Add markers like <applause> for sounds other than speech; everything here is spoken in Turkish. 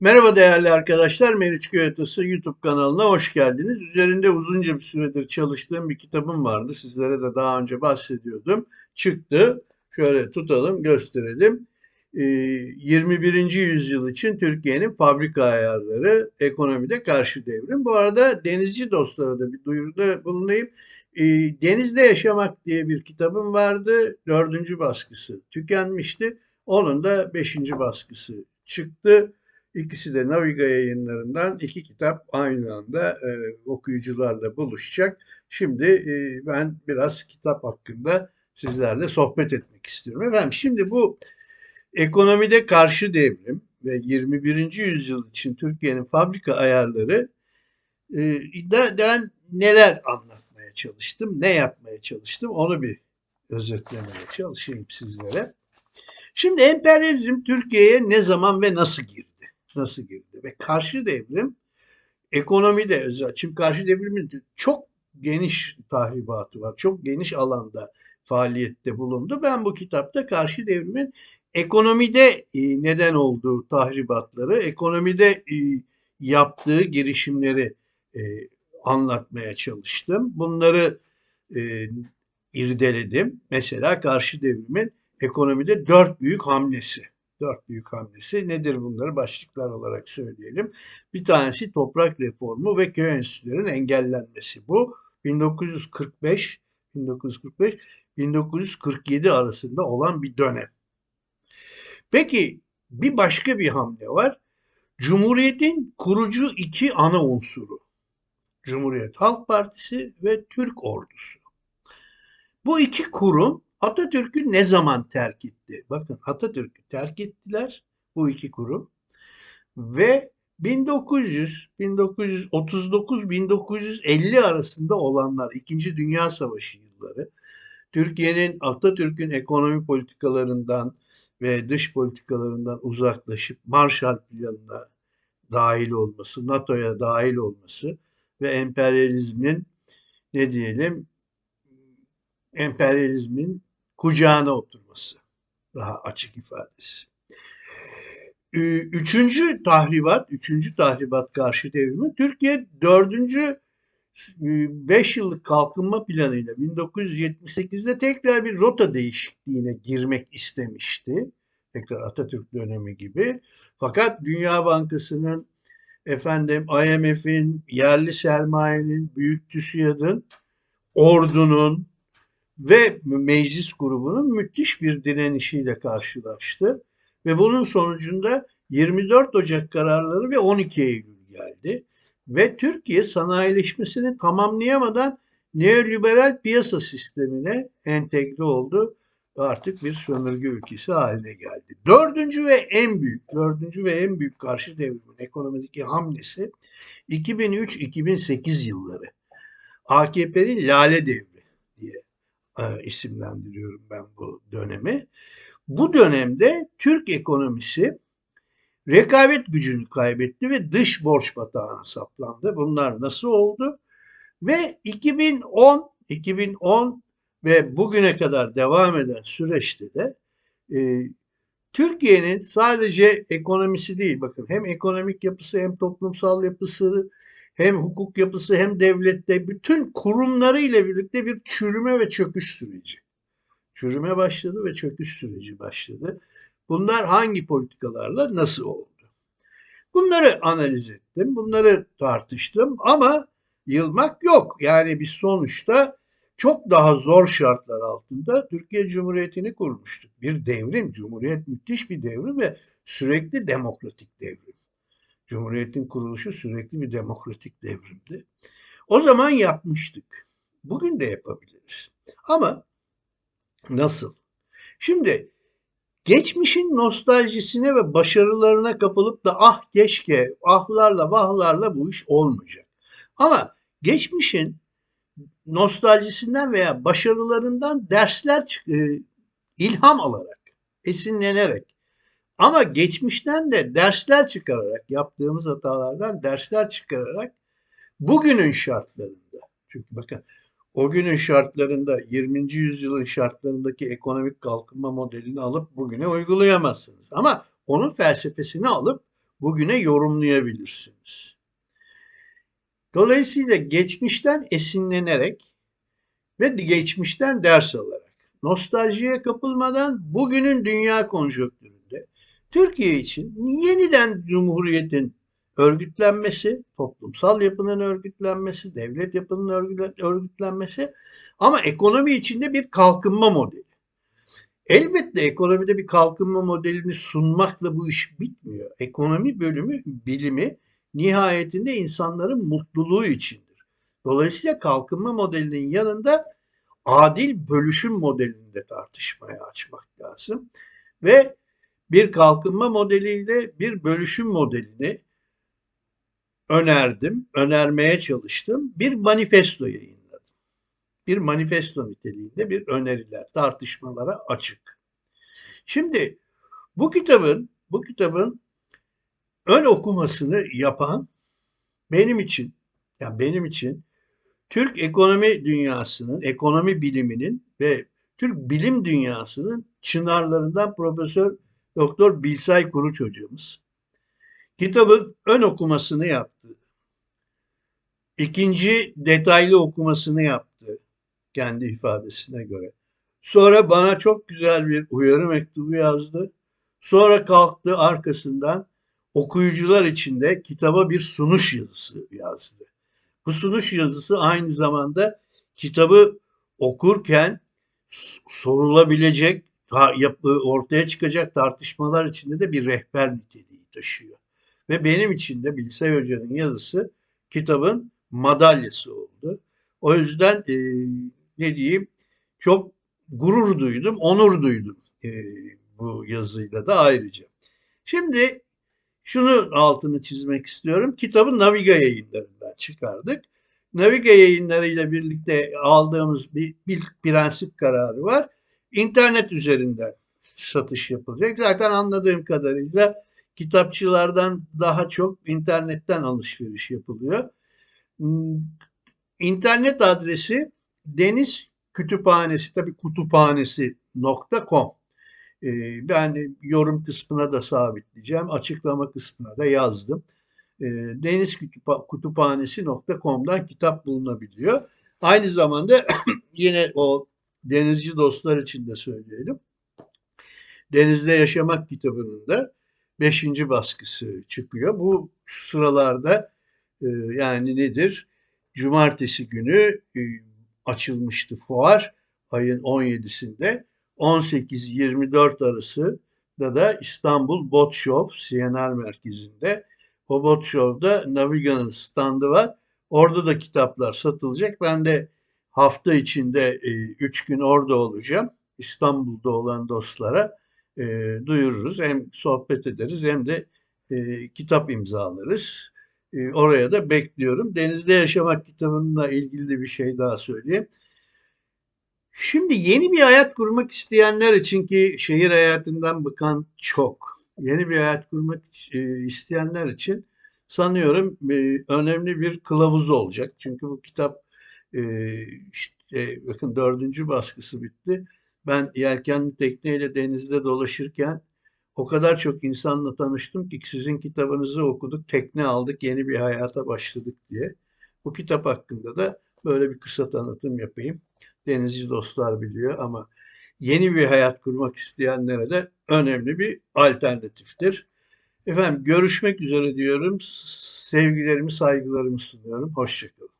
Merhaba değerli arkadaşlar, Meriç Göğetası YouTube kanalına hoş geldiniz. Üzerinde uzunca bir süredir çalıştığım bir kitabım vardı. Sizlere de daha önce bahsediyordum. Çıktı. Şöyle tutalım, gösterelim. Ee, 21. yüzyıl için Türkiye'nin fabrika ayarları, ekonomide karşı devrim. Bu arada denizci dostlara da bir duyuruda bulunayım. Ee, Denizde Yaşamak diye bir kitabım vardı. Dördüncü baskısı tükenmişti. Onun da beşinci baskısı çıktı. İkisi de Naviga yayınlarından iki kitap aynı anda e, okuyucularla buluşacak. Şimdi e, ben biraz kitap hakkında sizlerle sohbet etmek istiyorum. Efendim şimdi bu ekonomide karşı devrim ve 21. yüzyıl için Türkiye'nin fabrika ayarları e, ben neler anlatmaya çalıştım, ne yapmaya çalıştım onu bir özetlemeye çalışayım sizlere. Şimdi emperyalizm Türkiye'ye ne zaman ve nasıl girdi? Nasıl girdi? Ve karşı devrim ekonomide özel. Şimdi karşı devrimin çok geniş tahribatı var. Çok geniş alanda faaliyette bulundu. Ben bu kitapta karşı devrimin ekonomide e, neden olduğu tahribatları, ekonomide e, yaptığı girişimleri e, anlatmaya çalıştım. Bunları irdeledim. Mesela karşı devrimin ekonomide dört büyük hamlesi. Dört büyük hamlesi nedir bunları başlıklar olarak söyleyelim. Bir tanesi toprak reformu ve köy enstitülerinin engellenmesi. Bu 1945 1945 1947 arasında olan bir dönem. Peki bir başka bir hamle var. Cumhuriyetin kurucu iki ana unsuru. Cumhuriyet Halk Partisi ve Türk Ordusu. Bu iki kurum Atatürk'ü ne zaman terk etti? Bakın Atatürk'ü terk ettiler bu iki kurum ve 1900 1939 1950 arasında olanlar 2. Dünya Savaşı yılları Türkiye'nin Atatürk'ün ekonomi politikalarından ve dış politikalarından uzaklaşıp Marshall Planı'na dahil olması, NATO'ya dahil olması ve emperyalizmin ne diyelim emperyalizmin kucağına oturması. Daha açık ifadesi. Üçüncü tahribat, üçüncü tahribat karşı devrimi Türkiye dördüncü 5 yıllık kalkınma planıyla 1978'de tekrar bir rota değişikliğine girmek istemişti. Tekrar Atatürk dönemi gibi. Fakat Dünya Bankası'nın efendim IMF'in, yerli sermayenin, büyük TÜSİAD'ın, ordunun, ve meclis grubunun müthiş bir direnişiyle karşılaştı. Ve bunun sonucunda 24 Ocak kararları ve 12 Eylül geldi. Ve Türkiye sanayileşmesini tamamlayamadan neoliberal piyasa sistemine entegre oldu. Artık bir sömürge ülkesi haline geldi. Dördüncü ve en büyük, dördüncü ve en büyük karşı devrimin ekonomideki hamlesi 2003-2008 yılları. AKP'nin lale devri e, isimlendiriyorum ben bu dönemi. Bu dönemde Türk ekonomisi rekabet gücünü kaybetti ve dış borç batağına saplandı. Bunlar nasıl oldu? Ve 2010 2010 ve bugüne kadar devam eden süreçte de e, Türkiye'nin sadece ekonomisi değil bakın hem ekonomik yapısı hem toplumsal yapısı hem hukuk yapısı hem devlette bütün kurumları ile birlikte bir çürüme ve çöküş süreci. Çürüme başladı ve çöküş süreci başladı. Bunlar hangi politikalarla nasıl oldu? Bunları analiz ettim, bunları tartıştım ama yılmak yok. Yani biz sonuçta çok daha zor şartlar altında Türkiye Cumhuriyeti'ni kurmuştuk. Bir devrim, Cumhuriyet müthiş bir devrim ve sürekli demokratik devrim. Cumhuriyetin kuruluşu sürekli bir demokratik devrimdi. O zaman yapmıştık. Bugün de yapabiliriz. Ama nasıl? Şimdi geçmişin nostaljisine ve başarılarına kapılıp da ah keşke ahlarla vahlarla bu iş olmayacak. Ama geçmişin nostaljisinden veya başarılarından dersler e, ilham alarak, esinlenerek ama geçmişten de dersler çıkararak, yaptığımız hatalardan dersler çıkararak bugünün şartlarında, çünkü bakın o günün şartlarında 20. yüzyılın şartlarındaki ekonomik kalkınma modelini alıp bugüne uygulayamazsınız. Ama onun felsefesini alıp bugüne yorumlayabilirsiniz. Dolayısıyla geçmişten esinlenerek ve geçmişten ders alarak, nostaljiye kapılmadan bugünün dünya konjonktüründe Türkiye için yeniden Cumhuriyet'in örgütlenmesi, toplumsal yapının örgütlenmesi, devlet yapının örgütlenmesi ama ekonomi içinde bir kalkınma modeli. Elbette ekonomide bir kalkınma modelini sunmakla bu iş bitmiyor. Ekonomi bölümü bilimi nihayetinde insanların mutluluğu içindir. Dolayısıyla kalkınma modelinin yanında adil bölüşüm modelini de tartışmaya açmak lazım. Ve bir kalkınma modeliyle bir bölüşüm modelini önerdim, önermeye çalıştım. Bir manifesto yayınladım. Bir manifesto niteliğinde bir öneriler, tartışmalara açık. Şimdi bu kitabın bu kitabın ön okumasını yapan benim için yani benim için Türk ekonomi dünyasının, ekonomi biliminin ve Türk bilim dünyasının çınarlarından Profesör Doktor Bilsay Kuruç hocamız. Kitabın ön okumasını yaptı. İkinci detaylı okumasını yaptı kendi ifadesine göre. Sonra bana çok güzel bir uyarı mektubu yazdı. Sonra kalktı arkasından okuyucular için de kitaba bir sunuş yazısı yazdı. Bu sunuş yazısı aynı zamanda kitabı okurken sorulabilecek, ortaya çıkacak tartışmalar içinde de bir rehber niteliği taşıyor. Ve benim için de Bilsay Hoca'nın yazısı kitabın madalyası oldu. O yüzden e, ne diyeyim çok gurur duydum, onur duydum e, bu yazıyla da ayrıca. Şimdi şunu altını çizmek istiyorum. Kitabı Naviga yayınlarından çıkardık. Naviga yayınlarıyla birlikte aldığımız bir, bir prensip kararı var. İnternet üzerinden satış yapılacak. Zaten anladığım kadarıyla kitapçılardan daha çok internetten alışveriş yapılıyor. İnternet adresi deniz kütüphanesi tabi kütüphanesi.com ee, ben yorum kısmına da sabitleyeceğim. Açıklama kısmına da yazdım. Ee, deniz kütüphanesi.com'dan kitap bulunabiliyor. Aynı zamanda <clears throat> yine o denizci dostlar için de söyleyelim. Denizde Yaşamak kitabının da 5. baskısı çıkıyor. Bu sıralarda e, yani nedir? Cumartesi günü e, açılmıştı fuar ayın 17'sinde. 18-24 arası da da İstanbul Bot Show CNR merkezinde. O Bot Show'da Naviga'nın standı var. Orada da kitaplar satılacak. Ben de hafta içinde 3 e, gün orada olacağım. İstanbul'da olan dostlara e, duyururuz. Hem sohbet ederiz hem de e, kitap imzalarız. E, oraya da bekliyorum. Denizde Yaşamak kitabınla ilgili de bir şey daha söyleyeyim. Şimdi yeni bir hayat kurmak isteyenler için ki şehir hayatından bıkan çok. Yeni bir hayat kurmak e, isteyenler için sanıyorum e, önemli bir kılavuz olacak. Çünkü bu kitap e, işte bakın dördüncü baskısı bitti. Ben yelkenli tekneyle denizde dolaşırken o kadar çok insanla tanıştım ki sizin kitabınızı okuduk, tekne aldık, yeni bir hayata başladık diye. Bu kitap hakkında da böyle bir kısa tanıtım yapayım denizci dostlar biliyor ama yeni bir hayat kurmak isteyenlere de önemli bir alternatiftir. Efendim görüşmek üzere diyorum. Sevgilerimi, saygılarımı sunuyorum. Hoşçakalın.